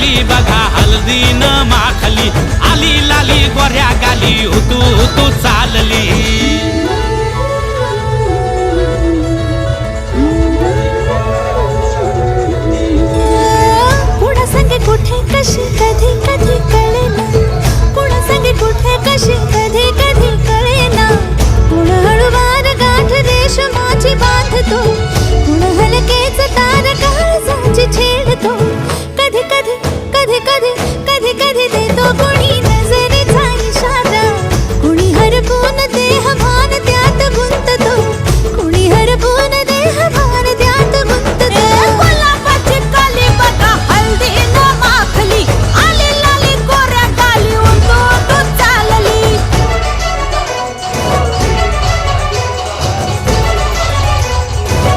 कशी कली बघा न माखली. आली लाली गोऱ्या गाली हुतू हुतू चालली. कुठे कशी कधी कधी?